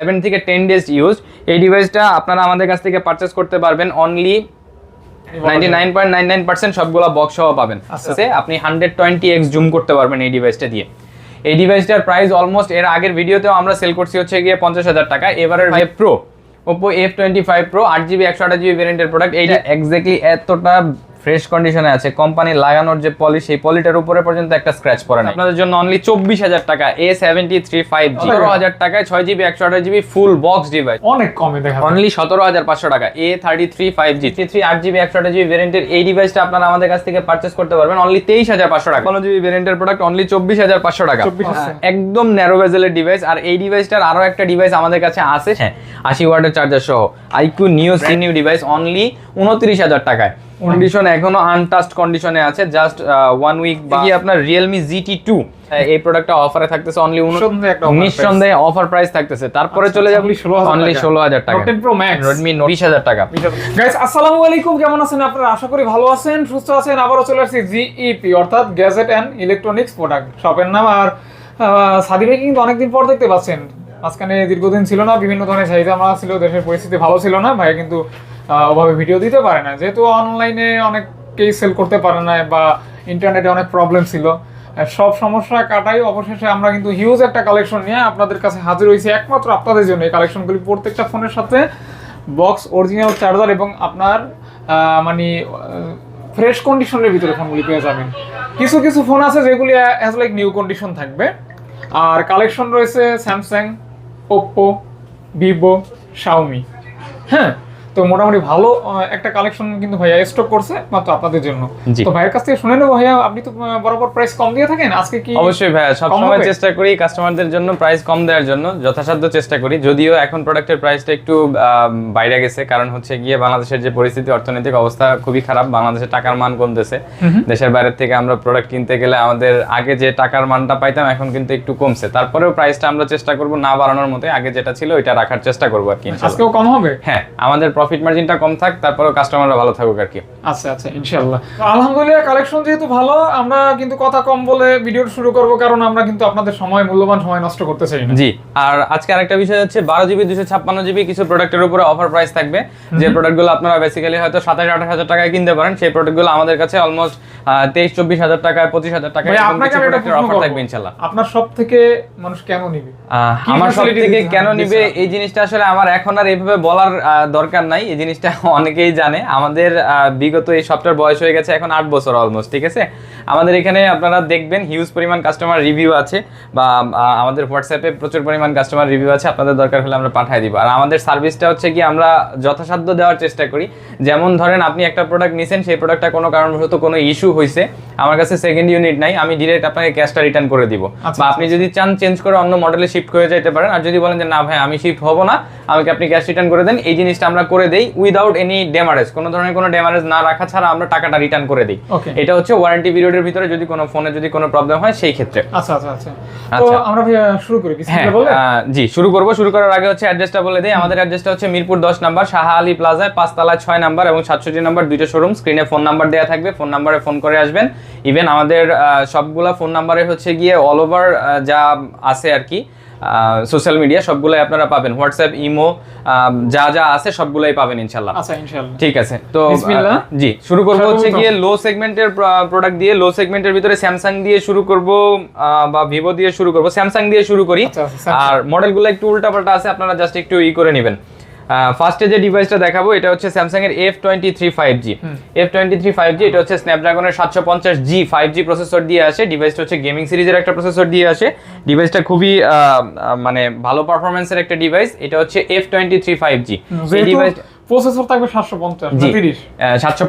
Seven থেকে ten days use এই ডিভাইসটা আপনারা আমাদের কাছ থেকে পারচেস করতে পারবেন only ninety nine point nine nine percent সবগুলো বক্স সহ পাবেন। আচ্ছা। আপনি হান্ড্রেড টোয়েন্টি এক্স জুম করতে পারবেন এই ডিভাইসটা দিয়ে। এই ডিভাইসটার প্রাইস অলমোস্ট এর আগের ভিডিওতেও আমরা সেল করছি হচ্ছে গিয়ে পঞ্চাশ হাজার টাকা। এবারের five pro Oppo F twenty five pro আট জিবি একশো আট জিবি ভেরিয়েন্টের প্রোডাক্ট এইটা এক্স্যাক্টলি এতটা ফ্রেশ কন্ডিশনে আছে। কোম্পানি লাগানোর যে পলি সেই পলিটার উপরে পর্যন্ত একটা স্ক্র্যাচ পড়ে না আপনাদের জন্য অনলি চব্বিশ হাজার টাকা A seventy three five G Okay. হাজার টাকায় ছয় জিবি একশো আঠাশ জিবি ফুল বক্স ডিভাইস অনেক কমে দেখা অনলি সতেরো হাজার পাঁচশো টাকা A thirty three five G three three আট জিবি একশো আঠাশ জিবি ভেরিয়েন্টের এই ডিভাইসটা আপনারা আমাদের কাছ থেকে পারচেস করতে পারবেন। অনলি তেইশ হাজার পাঁচশো টাকা। পনেরো জিবি ভেরিয়েন্টের প্রোডাক্ট অনলি চব্বিশ হাজার পাঁচশো টাকা। একদম ন্যারো বেজেলের ডিভাইস আর এই ডিভাইসটার আরও একটা ডিভাইস আমাদের কাছে আছে। হ্যাঁ। আশি ওয়াটের চার্জার সহ। IQOO new C new device only উনত্রিশ হাজার টাকায়। কন্ডিশন এখনও আনটাস্ট কন্ডিশনে আছে জাস্ট ওয়ান উইক বাকি আপনার রিয়েলমি জিটি টু এই প্রোডাক্টটা অফারে থাকতেছে অনলি নিঃসন্দেহে অফার প্রাইস থাকতেছে। তারপরে আচ্ছা, চলে যাবে অনলি ষোলো হাজার টাকা। 10 Pro রেডমি বিশ হাজার টাকা। গাইস আসসালামু আলাইকুম কেমন আছেন আপনারা? আশা করি ভালো আছেন সুস্থ আছেন আবারও চলে আসছি জিইপি অর্থাৎ গ্যাজেট অ্যান্ড ইলেকট্রনিক্স প্রোডাক্ট শপের নাম। আর সাদি ভাই কিন্তু অনেকদিন পর দেখতে পাচ্ছেন। মাঝখানে দীর্ঘদিন ছিল না বিভিন্ন ধরনের চাহিদা মারা ছিল দেশের পরিস্থিতি ভালো ছিল না ভাই কিন্তু ওভাবে ভিডিও দিতে পারে না। যেহেতু অনলাইনে অনেককেই সেল করতে পারে না বা ইন্টারনেটে অনেক প্রবলেম ছিল। সব সমস্যা কাটাই। অবশেষে আমরা কিন্তু হিউজ একটা কালেকশন নিয়ে আপনাদের কাছে হাজির হয়েছি। একমাত্র আপনাদের জন্য এই কালেকশনগুলি প্রত্যেকটা ফোনের সাথে বক্স অরিজিনাল চার্জার এবং আপনার মানে ফ্রেশ কন্ডিশনের ভিতরে ফোনগুলি পেয়ে যাবেন। কিছু কিছু ফোন আছে যেগুলি অ্যাজ লাইক নিউ কন্ডিশন থাকবে। আর কালেকশন রয়েছে স্যামসাং ওপ্পো ভিভো শাওমি হ্যাঁ তো মোটামুটি ভালো একটা কালেকশন কিন্তু ভাইয়া স্টক করছে মাত্র আপনাদের জন্য। তো ভাইয়ের কাছ থেকে শুনে নেব ভাইয়া আপনি তো বরাবর প্রাইস কম দিয়ে থাকেন আজকে কি অবশ্যই ভাইয়া সবসময় চেষ্টা করি কাস্টমারদের জন্য প্রাইস কম দেওয়ার জন্য যথাসাধ্য চেষ্টা করি। যদিও এখন প্রোডাক্টের প্রাইসটা একটু বাইরে গেছে কারণ হচ্ছে গিয়ে বাংলাদেশের যে পরিস্থিতি অর্থনৈতিক অবস্থা খুবই খারাপ বাংলাদেশের টাকার মান কমতেছে। দেশের বাইরে থেকে আমরা প্রোডাক্ট কিনতে গেলে আমাদের আগে যে টাকার মানটা পাইতাম এখন কিন্তু একটু কমছে। তারপরেও প্রাইসটা আমরা চেষ্টা করব না বাড়ানোর মতো আগে যেটা ছিল ওইটা রাখার চেষ্টা করব আর কি আজকেও কম হবে? হ্যাঁ আমাদের প্রফিট মার্জিনটা কম থাক তারপরেও কাস্টমাররা ভালো থাকুক আর কি। আচ্ছা আচ্ছা ইনশাআল্লাহ। তো আলহামদুলিল্লাহ কালেকশন যেহেতু ভালো আমরা কিন্তু কথা কম বলে ভিডিও শুরু করব কারণ আমরা কিন্তু আপনাদের সময় মূল্যবান সময় নষ্ট করতে চাই না। জি আর আজকে আরেকটা বিষয় হচ্ছে বারো জিবি দুশো ছাপ্পান্ন জিবি কিছু প্রোডাক্টের উপরে অফার প্রাইস থাকবে। যে প্রোডাক্টগুলো আপনারা বেসিক্যালি হয়তো সাতাশ আঠাশ হাজার টাকায় কিনতে পারেন সেই প্রোডাক্টগুলো আমাদের কাছে অলমোস্ট তেইশ চব্বিশ হাজার টাকায় পঁচিশ হাজার টাকায় অফার থাকবে ইনশাল্লাহ আপনার সব থেকে মানুষ কেন নিবে? আমার সব থেকে কেন নিবে? এই জিনিসটা আসলে আমার এখন আর এইভাবে বলার দরকার নাই। এই জিনিসটা অনেকেই জানে। আমাদের বিগত এই সফটওয়্যার বয়স হয়ে গেছে এখন আট বছর অলমোস্ট ঠিক আছে? আমাদের এখানে আপনারা দেখবেন হিউজ পরিমাণ কাস্টমার রিভিউ আছে বা আমাদের হোয়াটসঅ্যাপে প্রচুর পরিমাণ কাস্টমার রিভিউ আছে। আপনাদের দরকার হলে আমরা পাঠিয়ে দিব। আর আমাদের সার্ভিসটা হচ্ছে কি আমরা যথাসাধ্য দেওয়ার চেষ্টা করি। যেমন ধরেন আপনি একটা প্রোডাক্ট নিছেন সেই প্রোডাক্টটা কোনো কারণবশত কোনো ইস্যু হয়েছে আমার কাছে সেকেন্ড ইউনিট নাই আমি ডিরেক্ট আপনাকে ক্যাশটা রিটার্ন করে দিব। আচ্ছা, বা আপনি যদি চান চেঞ্জ করে অন্য মডেলে শিফট করে যেতে পারেন আর যদি বলেন যে না ভাই আমি শিফট হব না আমাকে আপনি ক্যাশ রিটার্ন করে দেন এই জিনিসটা আমরা করে দেই উইদাউট এনি ড্যামারেজ কোনো ধরনের কোনো ড্যামারেজ না রাখা ছাড়া আমরা টাকাটা রিটার্ন করে দিই। এটা হচ্ছে ওয়ারেন্টি পিরিয়ডের ভিতরে যদি কোনো ফোনে যদি কোনো প্রবলেম হয় সেই ক্ষেত্রে। আচ্ছা আচ্ছা আচ্ছা। তো আচ্ছা। আমরা শুরু করি হ্যাঁ জি শুরু করব। শুরু করার আগে হচ্ছে অ্যাড্রেসটা বলে দিই। আমাদের অ্যাড্রেসটা হচ্ছে মিরপুর দশ নাম্বার শাহ আলী প্লাজায় পাঁচতলা ছয় নাম্বার এবং সাতষট্টি নাম্বার দুইটা শোরুম স্ক্রিনে ফোন নাম্বার দেওয়া থাকবে। ফোন নাম্বারে ফোন করে আসবেন। ইভেন আমাদের সবগুলা ফোন নাম্বারে হচ্ছে গিয়ে অল ওভার যা আছে আর কি। সোশ্যাল মিডিয়া সবগুলাই আপনারা পাবেন। হোয়াটসঅ্যাপ ইমো যা যা আছে সবগুলাই পাবেন ইনশাল্লাহ। আচ্ছা ইনশাআল্লাহ ঠিক আছে তো বিসমিল্লাহ। জি শুরু করব হচ্ছে গিয়ে লো সেগমেন্টের প্রোডাক্ট দিয়ে লো সেগমেন্টের ভিতরে স্যামসাং দিয়ে শুরু করব বা ভিভো দিয়ে শুরু করব। স্যামসাং দিয়ে শুরু করি। আচ্ছা, আচ্ছা। আর মডেলগুলো একটু উল্টাপাল্টা আছে আপনারা জাস্ট একটু ই করে নেবেন। ফার্স্টে যে ডিভাইসটা দেখাবো এটা হচ্ছে স্যামসাং এর F twenty three five G F twenty three five G এটা হচ্ছে স্ন্যাপড্রাগনের সাতশো পঞ্চাশ জি ফাইভ জি প্রসেসর দিয়ে আসে। ডিভাইসটা হচ্ছে গেমিং সিরিজের একটা প্রসেসর দিয়ে আসে। ডিভাইসটা খুবই মানে ভালো পারফরমেন্সের একটা ডিভাইস এটা হচ্ছে F twenty three five G এই ডিভাইস প্রসেসর থাকবে 750 জি। না 30 সাতশো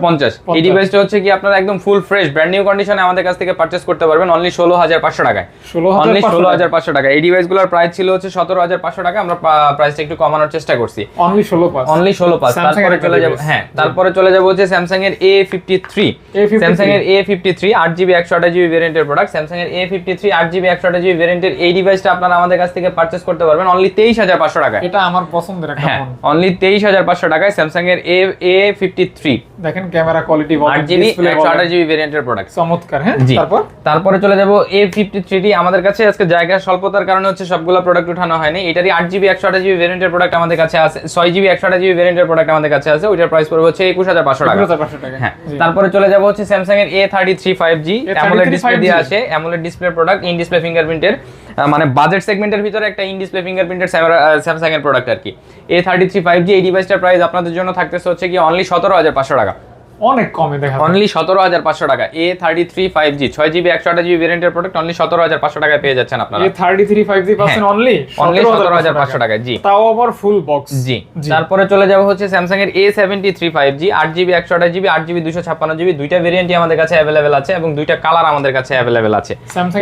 এই ডিভাইসটা হচ্ছে কি আপনারা একদম ফুল ফ্রেশ ব্র্যান্ড নিউ কন্ডিশনে আমাদের কাছ থেকে পারচেস করতে পারবেন অনলি ষোলো হাজার পাঁচশো টাকায়। 16,500 অনলি ষোলো হাজার পাঁচশো টাকা এই ডিভাইসগুলোর প্রাইস ছিল হচ্ছে সতেরো হাজার পাঁচশো টাকা আমরা প্রাইসটা একটু কমানোর চেষ্টা করছি। অনলি 16 পাস অনলি ষোলো পাঁচ। Samsung এর তারপরে চলে যাব হ্যাঁ তারপরে চলে যাব হচ্ছে স্যামসাং এর A fifty three A53 Samsung এর এ ফিফটি থ্রি আট জিবি একশো আঠাশ জিবি ভেরিয়েন্টের প্রোডাক্ট স্যামসাং এর এ ফিফটি থ্রি আট জিবি একশো আঠাশ জিবি ভেরিয়েন্টের এই ডিভাইসটা আপনারা আমাদের কাছ থেকে পারচেস করতে পারবেন অনলি তেইশ হাজার পাঁচশো টাকা এটা আমার পছন্দের একটা হ্যাঁ ফোন অনলি তেইশ হাজার পাঁচশো টাকায় স্যামসাং এর এ এ ফিফটি থ্রি দেখেন ক্যামেরা কোয়ালিটি আট জিবি একশো আঠাশ জিবি ভেরিয়েন্টের প্রোডাক্ট চমৎকার হ্যাঁ? জি। তারপর? তারপরে চলে যাব এ ফিফটি থ্রিটি আমাদের কাছে আজকে জায়গা স্বল্পতার কারণে হচ্ছে সবগুলো প্রোডাক্ট উঠানো হয়নি। এটারই আট জিবি একশো আঠাশ জিবি ভেরিয়েন্টের প্রোডাক্ট আমাদের কাছে আছে। ছয় জিবি একশো আঠাশ জিবি ভেরিয়েন্টের প্রোডাক্ট আমাদের কাছে আছে। ওইটার প্রাইস পড়বে হচ্ছে একুশ হাজার পাঁচশো টাকা। হ্যাঁ। তারপরে চলে যাব হচ্ছে স্যামসাং এর A thirty three five G A33 AMOLED display দিয়ে আছে AMOLED display product in display ফিঙ্গারপ্রিন্টের মানে বাজেট সেগমেন্টের ভিতরে একটা ইন ডিসপ্লে ফিঙ্গারপ্রিন্টের স্যামসাং এর প্রোডাক্ট আর কি। A thirty three five G এই ডিভাইসটার প্রাইস আপনাদের জন্য থাকতেছে হচ্ছে কি অনলি সতেরো হাজার পাঁচশো টাকা। অনেক কমে দেখা। অনলি সতেরো হাজার পাঁচশো টাকা। A thirty three five G ছয় জিবি একশো আঠাশ জিবি ভেরিয়েন্টের প্রোডাক্ট অনলি সতেরো হাজার পাঁচশো টাকায় পেয়ে যাচ্ছেন আপনারা। থার্টি থ্রি ফাইভ জি পাচ্ছেন অনলি অনলি সতেরো হাজার পাঁচশো টাকায়। জি। তাও আবার ফুল বক্স জি। তারপরে চলে যাব হচ্ছে স্যামসাং এর A seventy three five G আট জিবি একশো আঠাশ জিবি আট জিবি দুশো ছাপ্পান্ন জিবি দুইটা ভেরিয়েন্টই আমাদের কাছে অ্যাভেলেবেল আছে এবং দুইটা কালার আমাদের কাছে অ্যাভেলেবেল আছে।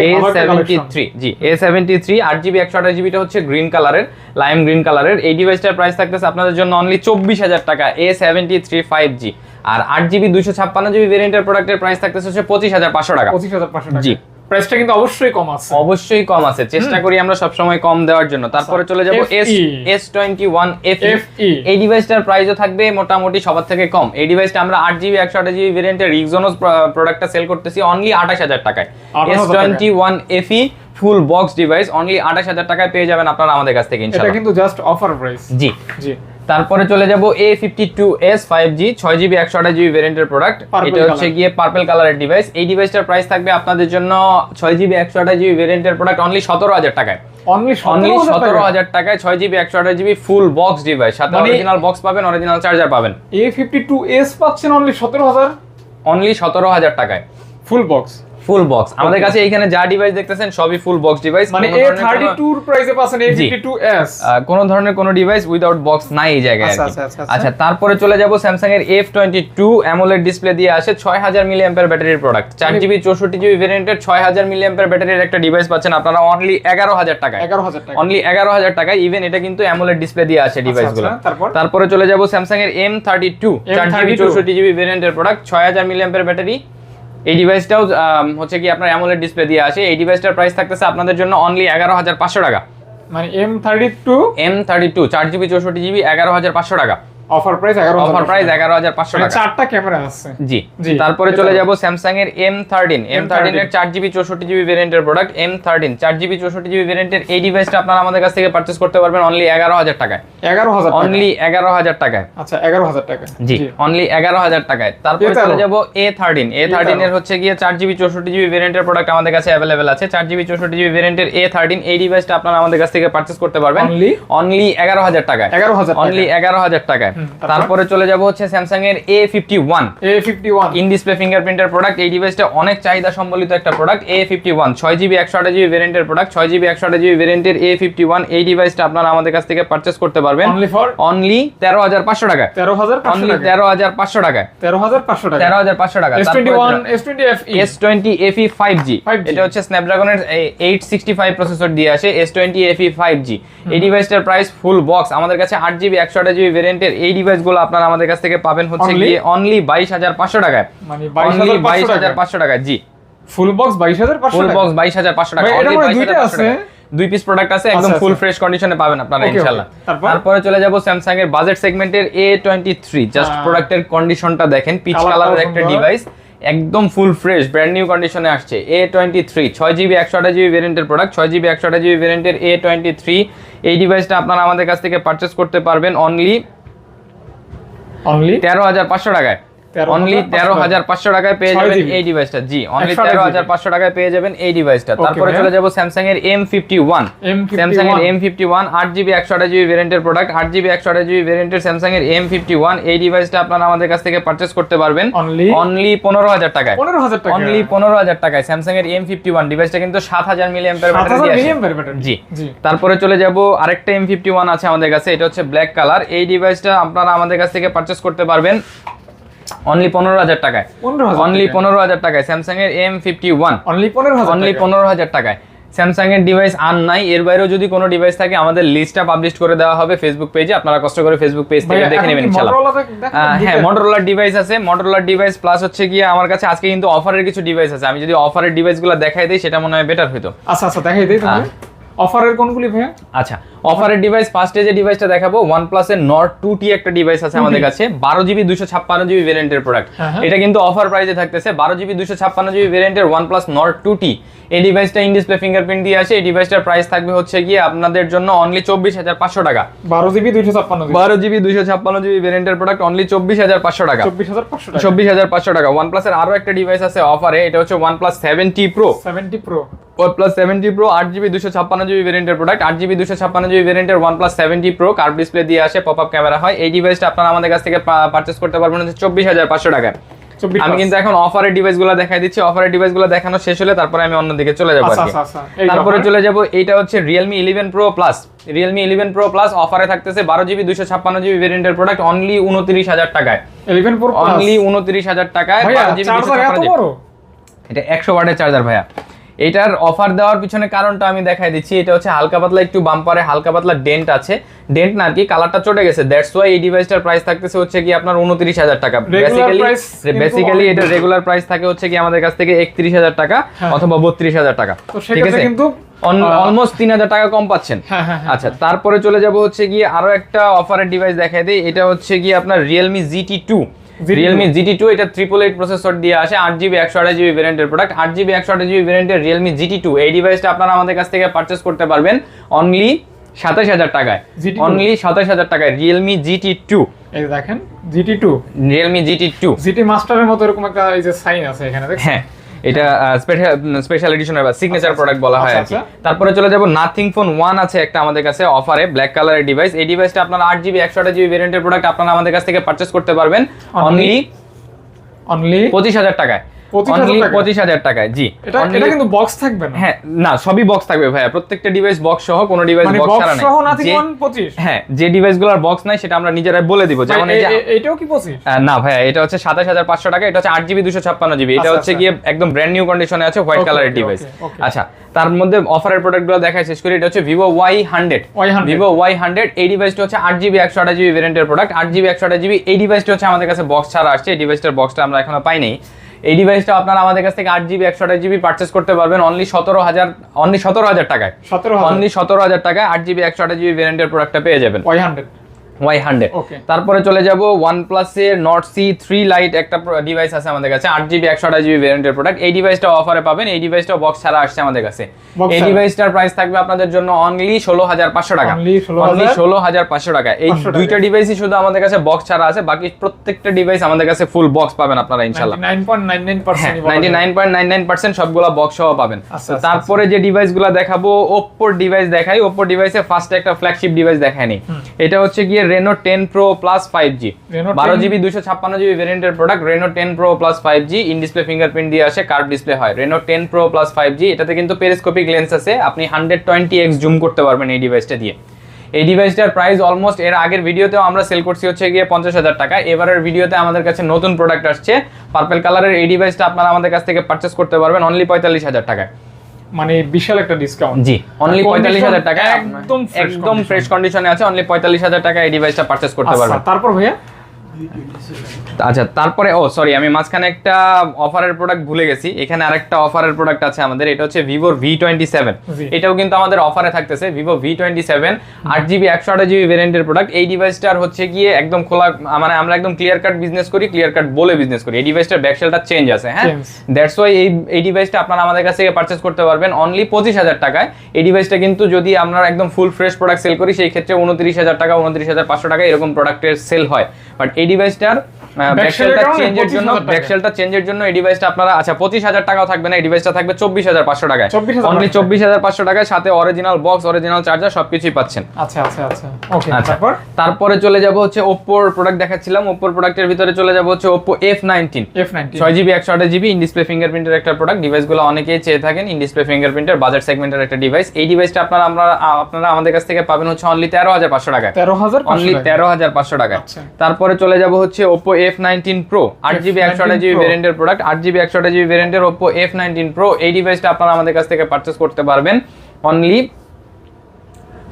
A seventy three G A seventy three আট জিবি একশো আঠাশ জিবিটা হচ্ছে গ্রিন কালারের লাইম গ্রিন কালারের এই ডিভাইসটার প্রাইস থাকতেছে আপনাদের জন্য অনলি চব্বিশ হাজার টাকা A seventy three five G আর আট জিবি দুশো ছাপ্পান্ন জিবি ভেরিয়েন্টের প্রোডাক্টের প্রাইস থাকতেছে হচ্ছে পঁচিশ হাজার পাঁচশো টাকা। পঁচিশ হাজার পাঁচশো টাকা। জি। প্রাইসটা কিন্তু অবশ্যই কম আছে। অবশ্যই কম আছে। চেষ্টা করি আমরা সবসময় কম দেওয়ার জন্য। তারপরে চলে যাব S S twenty one F FE এই ডিভাইসটার প্রাইসও থাকবে মোটামুটি সবার থেকে কম। এই ডিভাইসটা আমরা আট জিবি একশো আঠাশ জিবি ভেরিয়েন্টের রিক্সোনোস প্রোডাক্টটা সেল করতেছি অনলি আঠাশ হাজার টাকায়। S twenty one FE full box device only আঠাশ হাজার টাকায় পেয়ে যাবেন আপনারা আমাদের কাছ থেকে এটা ইনশাল্লাহ কিন্তু জাস্ট অফার প্রাইস জি। জি। তারপরে চলে যাব A fifty two S five G ছয় জিবি একশো আঠাশ জিবি ভেরিয়েন্টের প্রোডাক্ট এটা হচ্ছে। গিয়ে পার্পল কালারের ডিভাইস এই ডিভাইসটার প্রাইস থাকবে আপনাদের জন্য ছয় জিবি একশো আঠাশ জিবি ভেরিয়েন্টের প্রোডাক্ট অনলি সতেরো হাজার টাকায়। অনলি সতেরো হাজার টাকায়? ছয় জিবি একশো আঠাশ জিবি ফুল বক্স ডিভাইস সাথে মানে- অরিজিনাল বক্স পাবেন অরিজিনাল চার্জার পাবেন। এ ফিফটি টু এস পাচ্ছেন অনলি সতেরো হাজার? অনলি সতেরো হাজার টাকায়। ফুল বক্স ফুল বক্স আমাদের কাছে এইখানে যা ডিভাইস দেখতেছেন সবই ফুল বক্স ডিভাইস মানে এ থার্টি টুর প্রাইসে পাচ্ছেন এ ফিফটি টু এস কোনো ধরনের কোনো ডিভাইস উইদাউট বক্স নাই এই জায়গায় আচ্ছা, আচ্ছা, আচ্ছা, আচ্ছা। তারপরে চলে যাব স্যামসাং এর F twenty two AMOLED display দিয়ে আসে ছয় হাজার মিলি অ্যাম্পের ব্যাটারির প্রোডাক্ট চার মানে- জিবি চৌষট্টি জিবি ভেরিয়েন্টের ছয় হাজার মিলি ব্যাটারির একটা ডিভাইস পাচ্ছেন আপনারা অনলি এগারো হাজার টাকায়। এগারো হাজার টাকা অনলি এগারো হাজার টাকায় ইভেন এটা কিন্তু অ্যামোলেড ডিসপ্লে দিয়ে আসে ডিভাইসগুলো তারপর? তারপরে চলে যাব স্যামসাং এর এম থার্টি টু চার জিবি M32 চৌষট্টি জিবি ভেরিয়েন্টের প্রোডাক্ট ছয় হাজার মিলি ব্যাটারি এই ডিভাইসটাও হচ্ছে কি আপনার অ্যামোলেড ডিসপ্লে দিয়ে আসে এই ডিভাইসটার প্রাইস থাকতেছে আপনাদের জন্য অনলি এগারো হাজার পাঁচশো টাকা। মানে M thirty two M thirty two চার জিবি চৌষট্টি জিবি এগারো হাজার পাঁচশো টাকা। অফার প্রাইস এগারো অফার প্রাইস এগারো হাজার পাঁচশো মানে টাকা চারটা ক্যামেরা আছে জি তারপরে চলে যাব স্যামসাং এর এম থার্টিন এম থার্টিন এর চার জিবি চৌষট্টি জিবি ভেরিয়েন্টের প্রোডাক্ট এম থার্টিন চার জিবি চৌষট্টি জিবি ভেরিয়েন্টের এই ডিভাইসটা আপনারা আমাদের কাছ থেকে পারচেস করতে পারবেন অনলি এগারো হাজার টাকায় এগারো হাজার টাকা। অনলি এগারো হাজার টাকায় আচ্ছা এগারো হাজার টাকা জি অনলি এগারো হাজার টাকায় তারপরে চলে যাব এ থার্টিন এ থার্টিন এর হচ্ছে গিয়ে চার জিবি চৌষট্টি জিবি ভেরিয়েন্টের প্রোডাক্ট আমাদের কাছে অ্যাভেলেবেল আছে চার জিবি চৌষট্টি জিবি ভেরিয়েন্টের এ থার্টিন এই ডিভাইসটা আপনারা আমাদের কাছ থেকে পারচেস করতে পারবেন? অনলি এগারো হাজার টাকায় এগারো হাজার অনলি এগারো হাজার টাকায় হুম, তারপর? চলে যাব হচ্ছে স্যামসাং এর A fifty one A fifty one in display ফিঙ্গারপ্রিন্টের product এই ডিভাইসটা অনেক চাহিদা সম্বলিত একটা প্রোডাক্ট এ ফিফটি ওয়ান ছয় জিবি একশো আঠাশ জিবি ভেরিয়েন্টের প্রোডাক্ট ছয় জিবি একশো আঠাশ জিবি ভেরিয়েন্টের এ ফিফটি ওয়ান এই ডিভাইসটা আপনারা আমাদের কাছ থেকে পারচেস করতে পারবেন। অনলি ফর অনলি তেরো হাজার পাঁচশো টাকায়। তেরো হাজার অনলি টাকা তেরো হাজার পাঁচশো টাকায়। তেরো হাজার পাঁচশো টাকা তেরো হাজার পাঁচশো টাকা S twenty one S twenty F S twenty FE five G 5G এটা হচ্ছে স্ন্যাপড্রাগনের এইট সিক্সটি ফাইভ প্রসেসর দিয়ে আসে S twenty FE five G এই ডিভাইসটার প্রাইস ফুল বক্স আমাদের কাছে আট জিবি একশো আঠাশ জিবি ভেরিয়েন্টের এই ডিভাইসগুলো আপনারা আমাদের কাছ থেকে পাবেন হচ্ছে? গিয়ে অনলি বাইশ হাজার পাঁচশো টাকায় মানে বাইশ হাজার পাঁচশো টাকায় জি ফুল বক্স বাইশ হাজার পাঁচশো ফুল বক্স বাইশ হাজার পাঁচশো টাকা ভাই, এটা only 22,500 দুইটা টাকা। আছে? দুই পিস প্রোডাক্ট আছে একদম আচ্ছা, ফুল আচ্ছা। ফ্রেশ কন্ডিশনে পাবেন আপনারা. ইনশাআল্লাহ তারপরে চলে যাব স্যামসাং এর বাজেট সেগমেন্টের A twenty three just uh. প্রোডাক্টের কন্ডিশনটা দেখেন পিচ কালারের একটা ডিভাইস একদম ফুল ফ্রেশ ব্র্যান্ড নিউ কন্ডিশনে আসছে এ টোয়েন্টি থ্রি ছয় জিবি একশো আঠাশ জিবি ভেরিয়েন্টের প্রোডাক্ট ছয় জিবি একশো আঠাশ জিবি ভেরিয়েন্টের এ টোয়েন্টি থ্রি এই ডিভাইসটা আপনারা আমাদের কাছ থেকে পারচেস করতে পারবেন অনলি অনলি তেরো হাজার পাঁচশো টাকায়। 13,500 অনলি তেরো হাজার পাঁচশো টাকায় পেয়ে যাবেন এই ডিভাইসটা জি অনলি তেরো হাজার পাঁচশো টাকায় পেয়ে যাবেন এই ডিভাইসটা তারপরে চলে যাব স্যামসাং এর M fifty one M51 Samsung এর এম ফিফটি ওয়ান আট জিবি একশো আঠাশ জিবি ভেরিয়েন্টের প্রোডাক্ট আট জিবি একশো আঠাশ জিবি ভেরিয়েন্টের স্যামসাং এর এম ফিফটি ওয়ান এই ডিভাইসটা আপনারা আমাদের কাছ থেকে পারচেস করতে পারবেন। অনলি পনেরো হাজার টাকায়। পনেরো হাজার টাকা অনলি পনেরো হাজার টাকায় স্যামসাং এর এম ফিফটি ওয়ান ডিভাইসটা কিন্তু সাত হাজার মিলি ব্যাটারি জি। তারপরে চলে যাব আরেকটা এম ফিফটি ওয়ান আছে আমাদের কাছে এটা হচ্ছে ব্ল্যাক কালার এই ডিভাইসটা আপনারা আমাদের কাছ থেকে পারচেস করতে পারবেন। অনলি পনেরো হাজার টাকায়। অনলি পনেরো হাজার টাকায়। স্যামসাং এর এম ফিফটি ওয়ান অনলি পনেরো হাজার অনলি পনেরো হাজার টাকায়। স্যামসাং এর ডিভাইস আর নাই এর বাইরেও যদি কোনো ডিভাইস থাকে আমাদের লিস্টটা পাবলিশ করে দেওয়া হবে ফেসবুক পেজে আপনারা কষ্ট করে ফেসবুক পেজ থেকে দেখে নেবেন ইনশাআল্লাহ হ্যাঁ? মটোরোলার ডিভাইস আছে। মটোরোলার ডিভাইস প্লাস হচ্ছে গিয়ে আমার কাছে আজকে কিন্তু অফারের কিছু ডিভাইস আছে। আমি যদি অফারের ডিভাইসগুলো দেখাই দিই সেটা মনে হয় বেটার হতো আচ্ছা আচ্ছা দেখাই দিই অফারের কোনগুলি ভাইয়া? আচ্ছা অফারের ডিভাইস ফার্স্টে যে ডিভাইসটা দেখাবো OnePlus এর নট টু টি একটা ডিভাইস আছে আমাদের কাছে বারো জিবি দুশো ছাপ্পান্ন জিবি ভেরিয়েন্টের প্রোডাক্ট হ্যাঁ, হ্যাঁ। এটা কিন্তু অফার প্রাইসে থাকতেছে বারো জিবি দুশো ছাপ্পান্ন জিবি ভেরিয়েন্টের OnePlus নট টু টি এই ডিভাইসটা ইন ডিসপ্লে ফিঙ্গারপ্রিন্ট দিয়ে আসে এই ডিভাইসটার প্রাইস থাকবে হচ্ছে গিয়ে আপনাদের জন্য অনলি চব্বিশ হাজার পাঁচশো টাকা। বারো জিবি দুইশো ছাপ্পান্ন বারো জিবি দুশো ছাপ্পান্ন জিবি ভেরিয়েন্টের প্রোডাক্ট অনলি চব্বিশ হাজার পাঁচশো টাকা। চব্বিশ হাজার পাঁচশো টাকা। চব্বিশ হাজার পাঁচশো টাকা। OnePlus এর আরও একটা ডিভাইস আছে অফারে এটা হচ্ছে OnePlus seventy pro seventy pro OnePlus seventy pro আট জিবি দুশো ছাপ্পান্ন জিবি ভেরিয়েন্টের প্রোডাক্ট আট জিবি দুশো ছাপ্পান্ন জিবি ভেরিয়েন্টের OnePlus seventy pro curve display দিয়ে আসে পপ আপ ক্যামেরা হয়। এই ডিভাইসটা আপনারা আমাদের কাছ থেকে পারচেস করতে পারবেন হচ্ছে চব্বিশ হাজার পাঁচশো চব্বিশ আমি কিন্তু এখন অফারের ডিভাইসগুলো দেখাই দিচ্ছি। অফারের ডিভাইসগুলো দেখানো শেষ হলে তারপরে আমি অন্যদিকে চলে যাব আচ্ছা। আচ্ছা আচ্ছা। তারপরে চলে যাব এইটা হচ্ছে Realme eleven pro plus Realme eleven pro plus অফারে থাকতেছে বারো জিবি দুশো ছাপ্পান্ন জিবি ভেরিয়েন্টের প্রোডাক্ট অনলি উনত্রিশ হাজার টাকায়। 11 প্রো অনলি উনত্রিশ হাজার টাকায় ভাইয়া 12 GB চার্জার এত 256 বড়? এটা একশো ওয়াটের চার্জার ভাইয়া। এটার অফার দেওয়ার পিছনে কারণটা আমি দেখাই দিচ্ছি। এটা হচ্ছে হালকা পাতলা একটু বাম্পারে হালকা পাতলা ডেন্ট আছে। ডেন্ট না আর কি কালারটা চটে গেছে। দ্যাটস ওয়াই এই ডিভাইসটার প্রাইস থাকতেছে হচ্ছে কি আপনার উনত্রিশ হাজার টাকা। বেসিক্যালি বেসিক্যালি এটা রেগুলার প্রাইস থাকে হচ্ছে কি আমাদের কাছ থেকে একত্রিশ হাজার টাকা হ্যাঁ। অথবা বত্রিশ হাজার টাকা। ঠিক আছে? কিন্তু অলমোস্ট তিন হাজার টাকা কম পাচ্ছেন। হ্যাঁ হ্যাঁ আচ্ছা তারপরে চলে যাব হচ্ছে গিয়ে আরও একটা অফারের ডিভাইস দেখাই দিই। এটা হচ্ছে গিয়ে আপনার Realme GT two GT2 Realme GT two এটা ট্রিপল এইট প্রসেসর দিয়ে আসে আট জিবি একশো আঠাশ জিবি ভেরিয়েন্টের প্রোডাক্ট আট জিবি একশো আঠাশ জিবি ভেরিয়েন্টের রিয়েলমি জিটি টু এই ডিভাইসটা আপনারা আমাদের কাছ থেকে পারচেস করতে পারবেন অনলি সাতাশ হাজার টাকায়। GT2 অনলি সাতাশ হাজার টাকায় রিয়েলমি জিটি টু এই দেখেন GT two Realme GT two GT মাস্টারের মতো এরকম একটা এই যে সাইন আছে এখানে হ্যাঁ। এটা স্পেশাল স্পেশাল এডিশনের বা সিগনেচার আচ্ছা, প্রোডাক্ট বলা হয় আর আচ্ছা, কি তারপরে চলে যাব নাথিং ফোন ওয়ান আছে একটা আমাদের কাছে অফারে ব্ল্যাক কালারের ডিভাইস এই ডিভাইসটা আপনারা আট জিবি একশো আঠাশ জিবি ভেরিয়েন্টের প্রোডাক্ট আপনারা আমাদের কাছ থেকে পারচেস করতে পারবেন অনলি অনলি পঁচিশ হাজার 25,000 টাকায়? পঁচিশ হাজার টাকায় জি। এটা কিন্তু বক্স থাকবে না। হ্যাঁ না সবই বক্স থাকবে ভাইয়া। প্রত্যেকটা ডিভাইস বক্স সহ কোনো ডিভাইস মানে বক্স ছাড়া নাই। হ্যাঁ যে ডিভাইসগুলোর বক্স নাই সেটা আমরা নিজেরাই বলে দিব। যেমন এই যে কি পঁচিশ? না ভাইয়া এটা হচ্ছে সাতাশ হাজার পাঁচশো টাকা এটা হচ্ছে আট জিবি দুশো ছাপ্পান্ন জিবি এটা আচ্ছা, হচ্ছে আচ্ছা। গিয়ে একদম ব্র্যান্ড নিউ কন্ডিশনে আছে হোয়াইট কালারের ডিভাইস. আচ্ছা তার মধ্যে অফারের প্রোডাক্টগুলো দেখাই শেষ করি। এটা হচ্ছে Vivo Y hundred Vivo Y hundred এই ডিভাইসটা হচ্ছে আট জিবি একশো আঠাশ জিবি ভেরিয়েন্টের প্রোডাক্ট আট জিবি একশো আঠাশ জিবি এই ডিভাইসটা হচ্ছে আমাদের কাছে বক্স ছাড়া আসছে। এই ডিভাইসটার বক্সটা আমরা এখনও পাইনি। এই ডিভাইসটা আপনারা আমাদের কাছ থেকে আট জিবি একশো আঠাশ জিবি পার্চেস করতে পারবেন অনলি সতেরো হাজার অনলি সতেরো হাজার টাকায়। সতেরো অনলি সতেরো হাজার টাকায় আট জিবি একশো আঠাশ জিবি ভ্যারেন্টের প্রোডাক্টটা পেয়ে যাবেন। ওয়াই হান্ড্রেড ওয়াই হান্ড্রেড তারপরে চলে যাব ওয়ান প্লাসের নট সি থ্রি লাইট একটা ডিভাইস আছে আমাদের কাছে আট জিবি একশো আঠাশ জিবি ভেরিয়েন্টের প্রোডাক্ট এই ডিভাইসটা অফারে পাবেন এই ডিভাইসটা বক্স ছাড়া আসছে আমাদের কাছে। এই ডিভাইসটার প্রাইস থাকবে আপনাদের জন্য অনলি ষোলো হাজার পাঁচশো টাকা। অনলি ষোলো হাজার পাঁচশো টাকা। এই দুইটা ডিভাইসই শুধু আমাদের কাছে বক্স ছাড়া আছে বাকি প্রত্যেকটা ডিভাইস আমাদের কাছে ফুল বক্স পাবেন আপনারা ইনশাল্লাহ nine point nine nine percent ninety nine point nine nine percent সবগুলো বক্স সহ পাবেন। আচ্ছা, তো আচ্ছা, তারপরে যে ডিভাইসগুলো দেখাবো ওপ্পোর ডিভাইস দেখাই। ওপ্পোর ডিভাইসে ফার্স্ট একটা ফ্ল্যাগশিপ ডিভাইস দেখায়নি। এটা হচ্ছে গিয়ে Reno ten pro plus five G বারো 10 জিবি দুশো ছাপ্পান্ন জিবি ভেরিয়েন্টের product Reno ten pro plus five G in display fingerprint দিয়ে আসে কার্ভ ডিসপ্লে হয়। Reno ten pro plus five G এটাতে কিন্তু পেরিস্কোপিক লেন্স আছে আপনি হান্ড্রেড টোয়েন্টি এক্স জুম করতে পারবেন এই ডিভাইসটা দিয়ে। এই ডিভাইসটার প্রাইস অলমোস্ট এর আগের ভিডিওতেও আমরা সেল করছি হচ্ছে গিয়ে পঞ্চাশ হাজার টাকা। এবারের ভিডিওতে আমাদের কাছে নতুন প্রোডাক্ট আসছে। পার্পেল কালারের এই ডিভাইসটা আপনারা আমাদের কাছ থেকে পারচেস করতে পারবেন অনলি পঁয়তাল্লিশ হাজার টাকায়। মানে বিশাল একটা ডিসকাউন্ট জি অনলি পঁয়তাল্লিশ হাজার টাকা একদম একদম ফ্রেশ কন্ডিশনে আছে অনলি পঁয়তাল্লিশ হাজার টাকা এই ডিভাইসটা পারচেস করতে পারবেন। তারপর ভাইয়া? আচ্ছা তারপরে ও সরি আমি মাঝখানে একটা অফারের প্রোডাক্ট ভুলে গেছি। এখানে আরেকটা অফারের প্রোডাক্ট আছে আমাদের এটা হচ্ছে ভিভোর ভি টোয়েন্টি সেভেন। এটাও কিন্তু আমাদের অফারে থাকতেছে ভিভো ভি টোয়েন্টি সেভেন আট জিবি একশো আঠাশ জিবি ভেরিয়েন্টের প্রোডাক্ট এই ডিভাইসটার হচ্ছে গিয়ে একদম খোলা মানে আমরা একদম ক্লিয়ার কাট বিজনেস করি ক্লিয়ার কাট বলে বিজনেস করি। এই ডিভাইসটার ব্যাকসেলটা চেঞ্জ আছে হ্যাঁ। দ্যাটস ওয়াই এই এই ডিভাইসটা আপনারা আমাদের কাছ থেকে পারচেস করতে পারবেন অনলি পঁচিশ হাজার টাকায়। এই ডিভাইসটা কিন্তু যদি আমরা একদম ফুল ফ্রেশ প্রোডাক্ট সেল করি সেই ক্ষেত্রে উনত্রিশ হাজার টাকা উনত্রিশ হাজার পাঁচশো টাকা এরকম প্রোডাক্টের সেল হয়। বাট এই ডিভাইসটার ব্যাকসেলটা চেঞ্জের জন্য 25,000 চেঞ্জের জন্য এই ডিভাইসটা আপনারা আচ্ছা টাকাও থাকবে না এই ডিভাইসটা থাকবে চব্বিশ হাজার পাঁচশো টাকায়। অনলি চব্বিশ হাজার পাঁচশো টাকায় সাথে অরিজিনাল বক্স অরিজিনাল চার্জার সবকিছুই পাচ্ছেন। আচ্ছা আচ্ছা আচ্ছা। ওকে আচ্ছা। তারপর? তারপরে চলে যাব হচ্ছে ওপ্পোর প্রোডাক্ট দেখাচ্ছিলাম। ওপ্পোর প্রোডাক্টের ভিতরে চলে যাব হচ্ছে ছয় জিবি একশো আঠাশ জিবি ইন ডিসপ্লে ফিঙ্গারপ্রিন্টের একটা প্রোডাক্ট ডিভাইসগুলো অনেকেই চেয়ে থাকেন ইন ডিসপ্লে ফিঙ্গারপ্রিন্টের বাজার সেগমেন্টের একটা ডিভাইস এই ডিভাইসটা আপনারা আমরা আপনারা আমাদের কাছ থেকে পাবেন হচ্ছে অনলি তেরো হাজার পাঁচশো টাকায়। তেরো হাজার অনলি তেরো হাজার পাঁচশো টাকা আচ্ছা। তারপরে চলে যাব হচ্ছে ওপো এফ নাইনটিন প্রো আট জিবি একশো আঠাশ জিবি ভেরিয়েন্টের প্রোডাক্ট আট জিবি একশো আঠাশ জিবি ভেরিয়েন্টের ওপো এফ নাইনটিন প্রো এই ডিভাইসটা আপনারা আমাদের কাছ থেকে পারচেস করতে পারবেন অনলি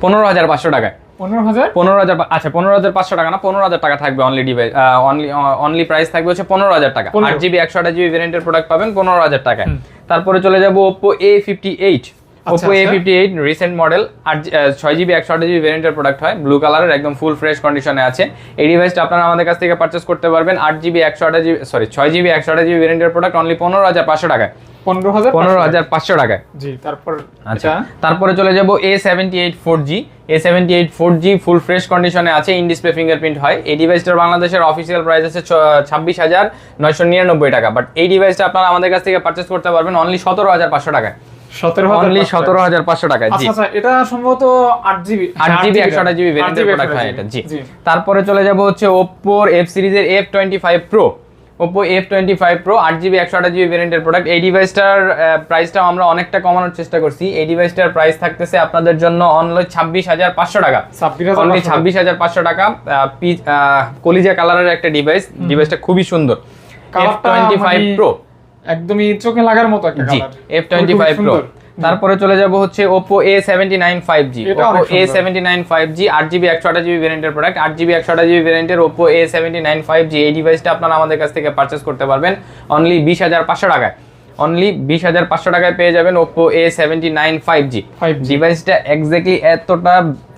পনেরো হাজার পাঁচশো টাকায়। পনেরো হাজার? পনেরো হাজার আচ্ছা পনেরো হাজার পাঁচশো টাকা না পনেরো হাজার টাকা থাকবে only device only only price থাকবে হচ্ছে পনেরো হাজার টাকা। আট জিবি একশো আঠাশ জিবি ভেরিয়েন্টের প্রোডাক্ট পাবেন পনেরো হাজার টাকায়। তারপরে চলে যাব Oppo A fifty eight Oppo A আচ্ছা। ফিফটি এইট রিসেন্ট মডেল আর ছয় জিবি একশো আঠাশ জিবি ভ্যারিয়েন্টের প্রোডাক্ট হয়। ব্লু কালারের একদম ফুল ফ্রেশ কন্ডিশনে আছে। এই ডিভাইসটা আপনারা আমাদের কাছ থেকে পারচেস করতে পারবেন। আট জিবি একশো আঠাশ জিবি সরি ছয় জিবি একশো আঠাশ জিবি ভ্যারিয়েন্টের প্রোডাক্ট অনলি পনেরো হাজার পাঁচশো টাকায়। পনেরো হাজার পনেরো হাজার পাঁচশো টাকায়। জি তারপর আচ্ছা। তারপরে চলে যাব A seventy eight four G A seventy eight four G full fresh কন্ডিশনে আছে ইন ডিসপ্লে ফিঙ্গারপ্রিন্ট হয়। এই ডিভাইসটার বাংলাদেশের অফিসিয়াল প্রাইস আছে ছাব্বিশ হাজার নয়শো নিরানব্বই টাকা। বাট এই ডিভাইসটা আপনারা আমাদের কাছ থেকে পারচেস করতে পারবেন অনলি সতেরো হাজার পাঁচশো টাকায়। তারপরে চলে যাব হচ্ছে ওপ্পোর এফ সিরিজের F twenty five pro Oppo F twenty five pro আট জিবি একশো আঠাশ জিবি ভ্যারিয়েন্টের প্রোডাক্ট এই ডিভাইসটার প্রাইসটাও আমরা অনেকটা কমানোর চেষ্টা করছি। এই ডিভাইসটার প্রাইস থাকতেছে আপনাদের জন্য অনলি ছাব্বিশ হাজার পাঁচশো টাকা। ছাব্বিশ হাজার অনলি পাঁচশো। ছাব্বিশ হাজার পাঁচশো টাকা কলিজা কালারের একটা ডিভাইস ডিভাইসটা খুবই সুন্দর। এফ টোয়েন্টি ফাইভ প্রো একদমই চোখে লাগার মতো একটা colour F twenty five pro তারপরে চলে যাব হচ্ছে Oppo A seventy nine five G এটা ওপো অনেক এ সুন্দর। নাইন ফাইভ জি আট জিবি একশো আঠাশ জিবি ভ্যারিয়েন্টের প্রোডাক্ট আট জিবি একশো আঠাশ GB ভ্যারিয়েন্টের Oppo A seventy nine five G এই ডিভাইসটা আপনারা আমাদের কাছ থেকে পারচেস করতে পারবেন অনলি বিশ হাজার পাঁচশো টাকায়। অনলি বিশ হাজার পাঁচশো টাকায় পেয়ে যাবেন Oppo A seventy nine five G 5G ডিভাইসটা এক্স্যাক্টলি এতটা